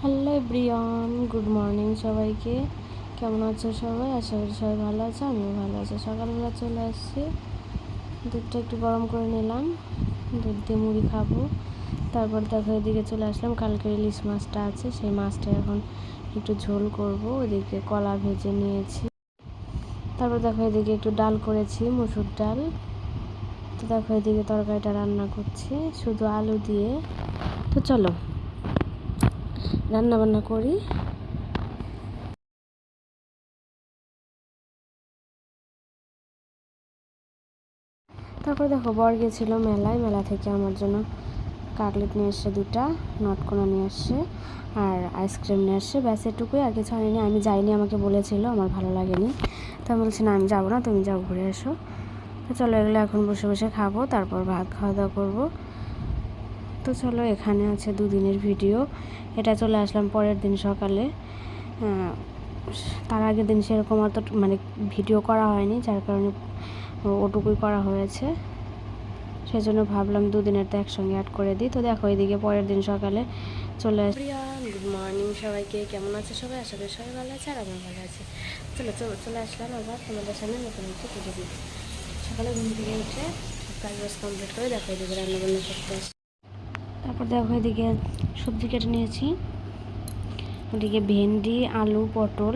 Hello everyone good morning সবাইকে। কেমন আছো সবাই? আশা করি সবাই ভালো আছে, আমিও ভালো আছি। সকালবেলা চলে আসছি। দুধটা একটু গরম করে নিলাম। দুধ দিয়ে মুড়ি খাব। তারপর দেখো, এদিকে চলে আসলাম। কালকের ইলিশ মাছটা আছে, সেই মাছটা এখন একটু ঝোল করব। ওদিকে কলা ভেজে নিয়েছি। তারপর দেখো, এদিকে একটু ডাল করেছি, মুসুর ডাল। তো দেখো, এদিকে তরকারিটা রান্না করছি, শুধু আলু দিয়ে। তো চলো। রান্না বান্না করি। তারপর দেখো, বর গেছিল মেলায়। মেলা থেকে আমার জন্য কাটলেট নিয়ে এসছে দুটা, নটকোনা নিয়ে আসছে আর আইসক্রিম নিয়ে আসছে ব্যাস, এটুকুই আর কিছু আনিনি আমি যাইনি, আমাকে বলেছিল, আমার ভালো লাগেনি। তো আমি বলছি, না, আমি যাব না, তুমি যাও, ঘুরে এসো। তো চলো এগুলো এখন বসে বসে খাব, তারপর ভাত খাওয়া দাওয়া করব। তো চলো, এখানে আছে দুদিনের ভিডিও। এটা চলে আসলাম পরের দিন সকালে। তার আগের দিন সেরকম অত মানে ভিডিও করা হয়নি, যার কারণে ওটুকুই করা হয়েছে। সেই জন্য ভাবলাম দুদিনের তো একসঙ্গে অ্যাড করে দিই। তো দেখো, এদিকে পরের দিন সকালে চলে আসি গুড মর্নিং সবাইকে। কেমন আছে সবাই? করি সবাই ভালো আছে আর আমি ভালো আছে। চলো চলো, চলে আসলাম আবার তোমাদের সামনে নতুন একটু সকালে ঘুম থেকে উঠে কাজ বাজ কমপ্লিট করে দেখো এদিকে রান্নাবান্না করতে তারপর দেখো এদিকে সবজি কেটে নিয়েছি। ওদিকে ভেন্ডি, আলু, পটল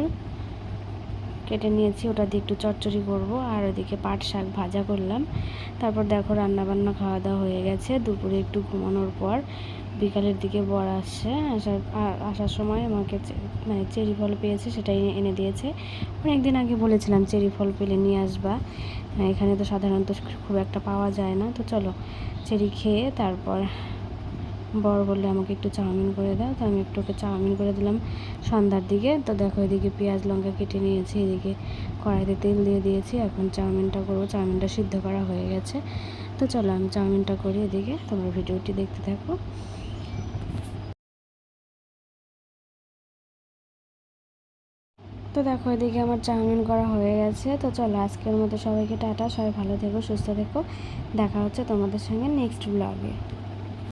কেটে নিয়েছি। ওটা দিয়ে একটু চচ্চড়ি করব। আর ওদিকে পাট শাক ভাজা করলাম। তারপর দেখো রান্না বান্না খাওয়া দাওয়া হয়ে গেছে। দুপুরে একটু ঘুমানোর পর বিকালের দিকে বর আসছে। আসার আসার সময় আমাকে মানে চেরি ফল পেয়েছে, সেটাই এনে দিয়েছে। অনেকদিন আগে বলেছিলাম চেরি ফল পেলে নিয়ে আসবা। এখানে তো সাধারণত খুব একটা পাওয়া যায় না। তো চলো, চেরি খেয়ে তারপর বড় বললে, আমাকে একটু চাউমিন করে দাও। তো আমি একটু ওকে চাউমিন করে দিলাম। সন্ধ্যার দিকে তো দেখো, এদিকে পেঁয়াজ, লঙ্কা কেটে নিয়েছি, এদিকে কড়াইতে তেল দিয়ে দিয়েছি। এখন চাউমিনটা করব। চাউমিনটা সিদ্ধ করা হয়ে গেছে। তো চলো, আমি চাউমিনটা করি এদিকে। তোমার ভিডিওটি দেখতে থাকো। তো দেখো, এদিকে আমার চাউমিন করা হয়ে গেছে। তো চলো, আজকের মতো সবাইকে টাটা। সবাই ভালো থেকো, সুস্থ থেকো। দেখা হচ্ছে তোমাদের সঙ্গে নেক্সট ব্লগে।